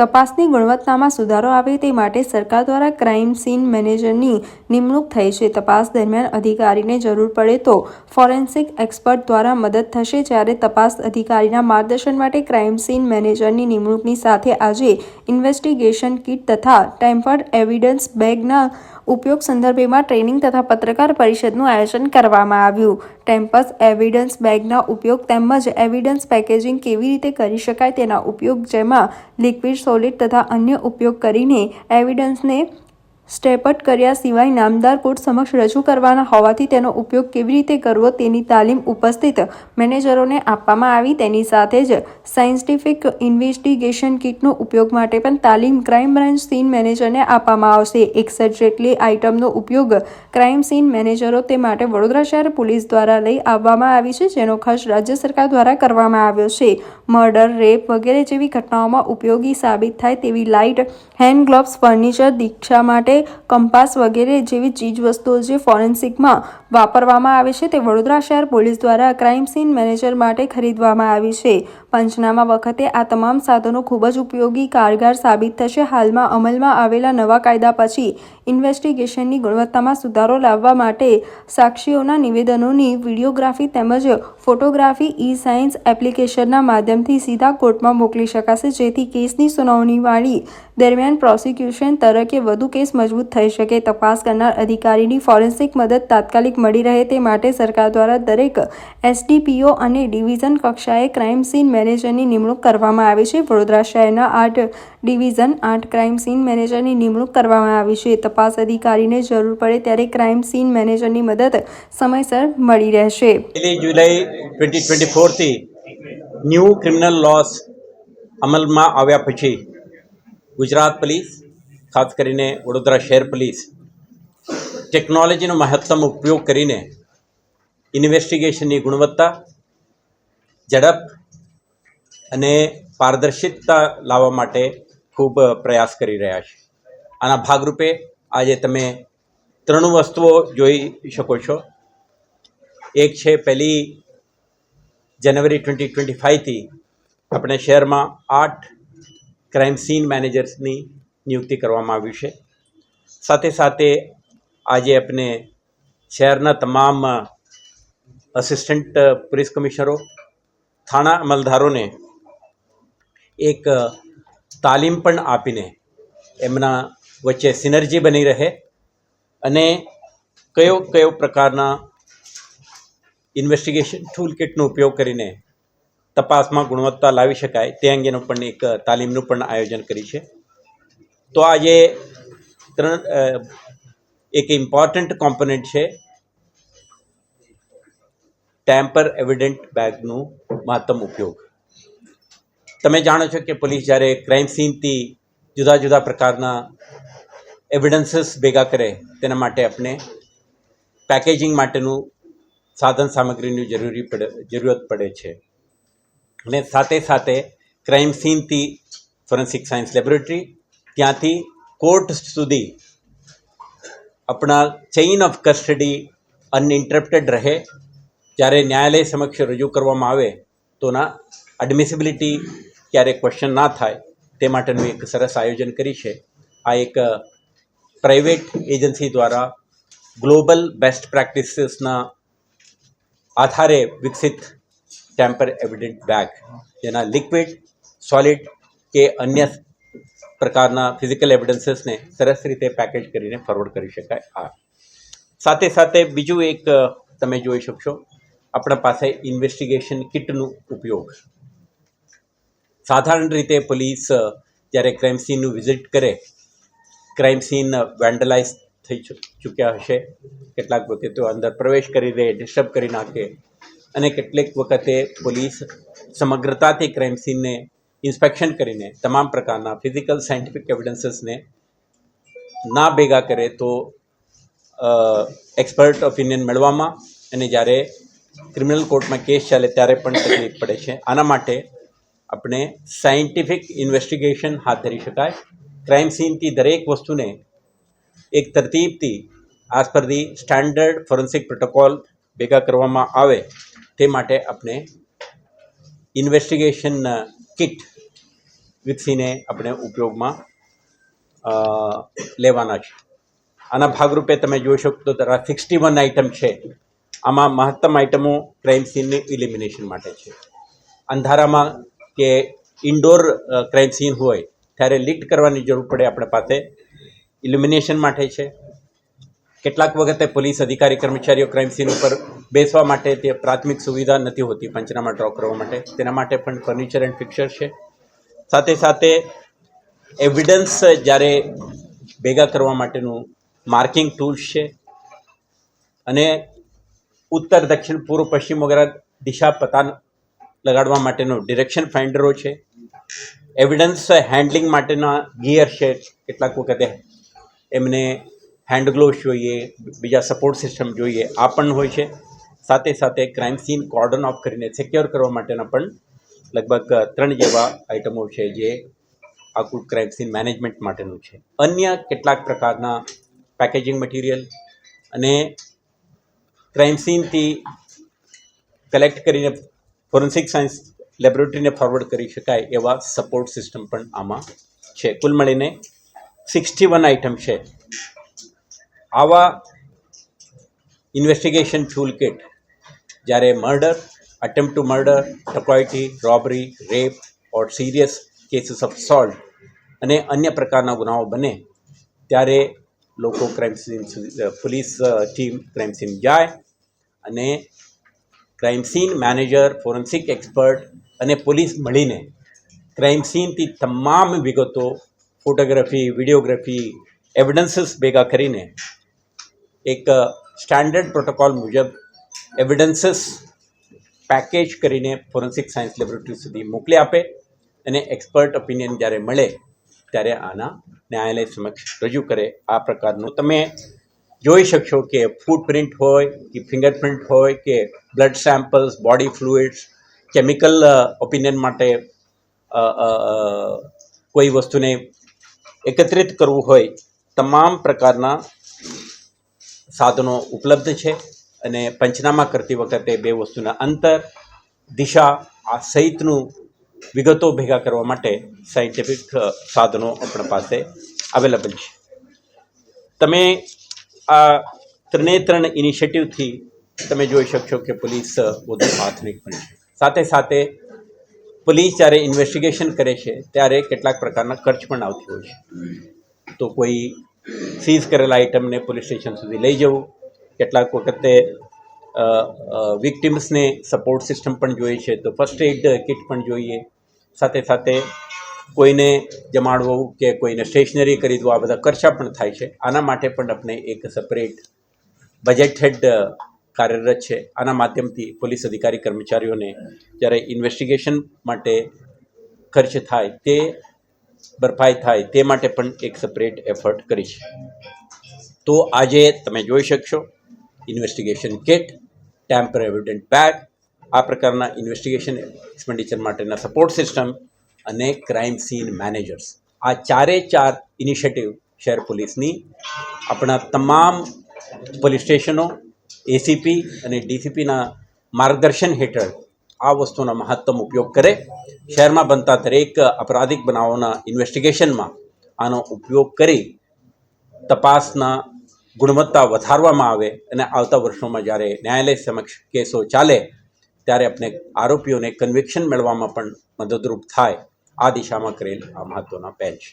તપાસની ગુણવત્તામાં સુધારો આવે તે માટે સરકાર દ્વારા ક્રાઇમ સીન મેનેજરની નિમણૂક થઈ છે. તપાસ દરમિયાન અધિકારીને જરૂર પડે તો ફોરેન્સિક એક્સપર્ટ દ્વારા મદદ થશે જ્યારે તપાસ અધિકારીના માર્ગદર્શન માટે ક્રાઇમ સીન મેનેજરની નિમણૂકની સાથે આજે ઇન્વેસ્ટિગેશન કિટ તથા ટેમ્પર્ડ એવિડન્સ બેગના ઉપયોગ સંદર્ભેમાં ટ્રેનિંગ તથા પત્રકાર પરિષદનું આયોજન કરવામાં આવ્યું. ટેમ્પસ એવિડન્સ બેગના ઉપયોગ તેમજ એવિડન્સ પેકેજિંગ કેવી રીતે કરી શકાય તેના ઉપયોગ જેમાં લિક્વિડ, સોલિડ તથા અન્ય ઉપયોગ કરીને એવિડન્સને સ્ટેપટ કર્યા સિવાય નામદાર કોર્ટ સમક્ષ રજૂ કરવાના હોવાથી તેનો ઉપયોગ કેવી રીતે કરવો તેની તાલીમ ઉપસ્થિત મેનેજરોને આપવામાં આવી. તેની સાથે જ સાયન્ટિફિક ઇન્વેસ્ટિગેશન કિટનો ઉપયોગ માટે પણ તાલીમ ક્રાઇમ બ્રાન્ચ સીન મેનેજરને આપવામાં આવશે. એકસઠ જેટલી આઇટમનો ઉપયોગ ક્રાઇમ સીન મેનેજરો તે માટે વડોદરા શહેર પોલીસ દ્વારા લઈ આવવામાં આવી છે, જેનો ખર્ચ રાજ્ય સરકાર દ્વારા કરવામાં આવ્યો છે. મર્ડર, રેપ વગેરે જેવી ઘટનાઓમાં ઉપયોગી સાબિત થાય તેવી લાઇટ, હેન્ડ ગ્લોવ્સ, ફર્નિચર, દીક્ષા માટે કંપાસ વગેરે જેવી ચીજવસ્તુઓ જે ફોરેન્સિકમાં વાપરવામાં આવે છે તે વડોદરા શહેર પોલીસ દ્વારા ક્રાઇમ સીન મેનેજર માટે ખરીદવામાં આવી છે. પંચનામા વખતે આ તમામ સાધનો ખૂબ જ ઉપયોગી કારગર સાબિત થશે. હાલમાં અમલમાં આવેલા નવા કાયદા પછી ઇન્વેસ્ટિગેશનની ગુણવત્તામાં સુધારો લાવવા માટે સાક્ષીઓના નિવેદનોની વિડીયોગ્રાફી તેમજ ફોટોગ્રાફી ઈ સાયન્સ એપ્લિકેશનના માધ્યમથી સીધા કોર્ટમાં મોકલી શકાશે, જેથી કેસની સુનાવણીવાળી દરમિયાન પ્રોસિક્યુશન તરકે વધુ કેસ મજબૂત થઈ શકે. તપાસ કરનાર અધિકારીની ફોરેન્સિક મદદ તાત્કાલિક મળી રહે તે માટે સરકાર દ્વારા દરેક એસડીપીઓ અને ડિવિઝન કક્ષાએ ક્રાઇમ સીન મેનેજરની નિમણૂક કરવામાં આવી છે. વડોદરા શહેરના આઠ ડિવિઝન, આઠ ક્રાઇમ સીન મેનેજરની નિમણૂક કરવામાં આવી છે. તપાસ અધિકારીને જરૂર પડે ત્યારે ક્રાઇમ સીન મેનેજરની મદદ સમયસર મળી રહેશે. પહેલી જુલાઈ ન્યૂ ક્રિમિનલ લોસ અમલમાં આવ્યા પછી ગુજરાત પોલીસ, ખાસ કરીને વડોદરા શહેર પોલીસ ટેકનોલોજીનો મહત્તમ ઉપયોગ કરીને ઇન્વેસ્ટિગેશનની ગુણવત્તા, ઝડપ અને પારદર્શિતતા લાવવા માટે ખૂબ પ્રયાસ કરી રહ્યા છે. આના ભાગરૂપે આજે તમે ત્રણ વસ્તુઓ જોઈ શકો છો. એક છે પહેલી જાન્યુઆરી ટ્વેન્ટી ટ્વેન્ટી ફાઇવથી આપણે શહેરમાં આઠ ક્રાઇમ સીન મેનેજર્સની નિયુક્તિ કરવામાં આવ્યું છે. સાથે સાથે આજે આપણે શહેરના તમામ અસિસ્ટન્ટ પોલીસ કમિશનરો થાણા અમલદારોને એક તાલીમ પણ આપીને એમના વચ્ચે સિનર્જી બની રહે અને કયો કયો પ્રકારના ઇન્વેસ્ટિગેશન ટૂલ કિટનો ઉપયોગ કરીને તપાસમાં ગુણવત્તા લાવી શકાય તે અંગેનું પણ એક તાલીમનું પણ આયોજન કરી છે. તો આજે ત્રણ એક ઇમ્પોર્ટન્ટ કોમ્પોનન્ટ છે. ટેમ્પર એવિડન્ટ બેગનું મહત્તમ ઉપયોગ. તમે જાણો છો કે પોલીસ જ્યારે ક્રાઇમ સીનથી જુદા જુદા પ્રકારના એવિડન્સીસ ભેગા કરે, તેના માટે આપણે પેકેજિંગ માટેનું સાધન સામગ્રીની જરૂરી પડે, જરૂરત પડે છે. અને સાથે સાથે ક્રાઇમ સીનથી ફોરેન્સિક સાયન્સ લેબોરેટરી ત્યાંથી કોર્ટ સુધી આપણા ચેઇન ઓફ કસ્ટડી અનઇન્ટરપ્ટેડ રહે. જ્યારે ન્યાયાલય સમક્ષ રજૂ કરવામાં આવે તોના એડમિસિબિલિટી ક્યારે ક્વેશ્ચન ના થાય. તે માટેનું એક સરસ આયોજન કરી છે. આ એક પ્રાઇવેટ એજન્સી દ્વારા ગ્લોબલ બેસ્ટ પ્રેક્ટિસીસના આધારે વિકસિત ટેમ્પર એવિડન્ટ બેગ જેના લિક્વિડ સોલિડ કે અન્ય પ્રકારના ફિઝિકલ એવિડન્સીસને સરસ રીતે પેકેજ કરીને ફોરવર્ડ કરી શકાય. આ સાથે સાથે બીજું એક તમે જોઈ શકશો, આપણા પાસે ઇન્વેસ્ટિગેશન કિટનું ઉપયોગ. સાધારણ રીતે પોલીસ જ્યારે ક્રાઇમ સીનનું વિઝિટ કરે ક્રાઇમ સીન વેન્ડલાઇઝ થઈ ચૂક્યા હશે, કેટલાક વખતે તો અંદર પ્રવેશ કરી દે ડિસ્ટર્બ કરી નાખે અને કેટલીક વખતે પોલીસ સમગ્રતાથી ક્રાઇમ સીનને ઇન્સ્પેક્શન કરીને તમામ પ્રકારના ફિઝિકલ, સાયન્ટિફિક એવિડન્સીસને ના ભેગા કરે તો એક્સપર્ટ ઓપિનિયન મેળવવામાં અને જ્યારે ક્રિમિનલ કોર્ટમાં કેસ ચાલે ત્યારે પણ તકલીફ પડે છે. આના માટે આપણે સાયન્ટિફિક ઇન્વેસ્ટિગેશન હાથ ધરી શકાય. ક્રાઇમ સીનથી દરેક વસ્તુને એક તરતીબથી આ પર સ્ટાન્ડર્ડ ફોરેન્સિક પ્રોટોકોલ ભેગા કરવામાં આવે તે માટે આપણે ઇન્વેસ્ટિગેશન કિટ વિકસીને આપણે ઉપયોગમાં લેવાના છે. આના ભાગરૂપે તમે જોઈ શકો તો સિક્સટી વન આઇટમ છે. આમાં મહત્તમ આઇટમો ક્રાઇમ સીનની ઇલિમિનેશન માટે છે. અંધારામાં કે ઇન્ડોર ક્રાઇમ સીન હોય ત્યારે લીટ કરવાની જરૂર પડે આપણે પાસે. ઇલ્યુમિનેશન માટે છે. કેટલાક વખતે પોલીસ અધિકારી કર્મચારીઓ ક્રાઇમ સીન ઉપર બેસવા માટે તે પ્રાથમિક સુવિધા નથી હોતી પંચનામા ડ્રો કરવા માટે. તેના માટે પણ ફર્નિચર એન્ડ ફિક્ચર છે. સાથે સાથે એવિડન્સ જ્યારે ભેગા કરવા માટેનું માર્કિંગ ટૂલ્સ છે અને ઉત્તર, દક્ષિણ, પૂર્વ, પશ્ચિમ વગેરે દિશા પતા લગાડવા માટેનો ડિરેક્શન ફાઇન્ડરો છે. એવિડન્સ હેન્ડલિંગ માટેના ગિયર છે કેટલાક વખતે. એમને હેન્ડ ગ્લોવ્સ જોઈએ, બીજા સપોર્ટ સિસ્ટમ જોઈએ, આ પણ હોય છે. સાથે સાથે ક્રાઇમ સીન કોર્ડન ઓફ કરીને સિક્યોર કરવા માટેના પણ લગભગ ત્રણ જેવા આઇટમો છે જે આખું ક્રાઇમ સીન મેનેજમેન્ટ માટેનું છે. અન્ય કેટલાક પ્રકારના પેકેજિંગ મટીરિયલ અને ક્રાઇમ સીનથી કલેક્ટ કરીને ફોરેન્સિક સાયન્સ લેબોરેટરીને ફોરવર્ડ કરી શકાય એવા સપોર્ટ સિસ્ટમ પણ આમાં છે. કુલ મળીને સિક્સટી વન આઇટમ છે. આવા ઇન્વેસ્ટિગેશન ટૂલ કિટ જ્યારે murder attempt to murder dacoity robbery rape or serious cases of assault અને અન્ય પ્રકારના ગુનાઓ બને, ત્યારે લોકો crime scene police team crime scene જાય અને crime scene manager forensic expert અને પોલીસ મળીને ક્રાઇમ સીનથી તમામ વિગતો ફોટોગ્રાફી વિડીયોગ્રાફી એવિડન્સીસ ભેગા કરીને એક સ્ટાન્ડર્ડ પ્રોટોકોલ મુજબ એવિડન્સીસ પેકેજ કરીને ફોરેન્સિક સાયન્સ લેબોરેટરી સુધી મોકલી આપે અને એક્સપર્ટ ઓપિનિયન જ્યારે મળે, ત્યારે આના ન્યાયાલય સમક્ષ રજૂ કરે. આ પ્રકારનું તમે જોઈ શકશો કે ફૂટપ્રિન્ટ હોય, કે ફિંગરપ્રિન્ટ હોય, કે blood samples body fluids chemical opinion માટે કોઈ વસ્તુને એકત્રિત કરવું હોય, તમામ પ્રકારના સાધનો ઉપલબ્ધ છે. અને પંચનામા કરતી વખતે બે વસ્તુના અંતર, દિશા, આ સહિતનું વિગતો ભેગા કરવા માટે સાયન્ટિફિક સાધનો આપણા પાસે અવેલેબલ છે. તમે આ ત્રણે ત્રણ ઇનિશિયેટિવથી તમે જોઈ શકશો કે પોલીસ વધુ આધુનિક પણ છે. સાથે સાથે પોલીસ જ્યારે ઇન્વેસ્ટિગેશન કરે છે, ત્યારે કેટલાક પ્રકારના ખર્ચ પણ આવતી હોય છે. તો કોઈ સીઝ કરેલા આઇટમને પોલીસ સ્ટેશન સુધી લઈ જવું કેટલાક વખતે વિક્ટિમ્સને સપોર્ટ સિસ્ટમ પણ જોઈએ છે, તો ફર્સ્ટ એડ કિટ પણ જોઈએ. સાથે સાથે કોઈને જમાડવું કે કોઈને સ્ટેશનરી ખરીદવું, આ બધા ખર્ચા પણ થાય છે. આના માટે પણ આપણે એક સપરેટ બજેટ હેડ કાર્યરત છે. આના માધ્યમથી પોલીસ અધિકારી કર્મચારીઓને જ્યારે ઇન્વેસ્ટિગેશન માટે ખર્ચ થાય, તે ભરપાઈ થાય, તે માટે પણ એક સપરેટ એફર્ટ કરી છે. તો આજે તમે જોઈ શકશો investigation kit tamper evident bag આ પ્રકારના ઇન્વેસ્ટિગેશન એક્સપેન્ડિચર માટેના સપોર્ટ સિસ્ટમ અને ક્રાઇમ સીન મેનેજર્સ આ ચારે ચાર ઇનિશિયેટિવ શહેર પોલીસની આપણા તમામ પોલીસ સ્ટેશનો એસીપી અને ડીસીપીના માર્ગદર્શન હેઠળ આ વસ્તુનો મહત્તમ ઉપયોગ કરે. શહેરમાં બનતા દરેક અપરાધિક બનાવોના ઇન્વેસ્ટિગેશનમાં આનો ઉપયોગ કરી તપાસના ગુણવત્તા વધારવામાં આવે અને આવતા વર્ષોમાં જ્યારે ન્યાયાલય સમક્ષ કેસો ચાલે, ત્યારે આપણે આરોપીઓને કન્વિક્શન મેળવવામાં પણ મદદરૂપ થાય. આ દિશામાં કરેલ આ મહત્ત્વના પહેલ છે.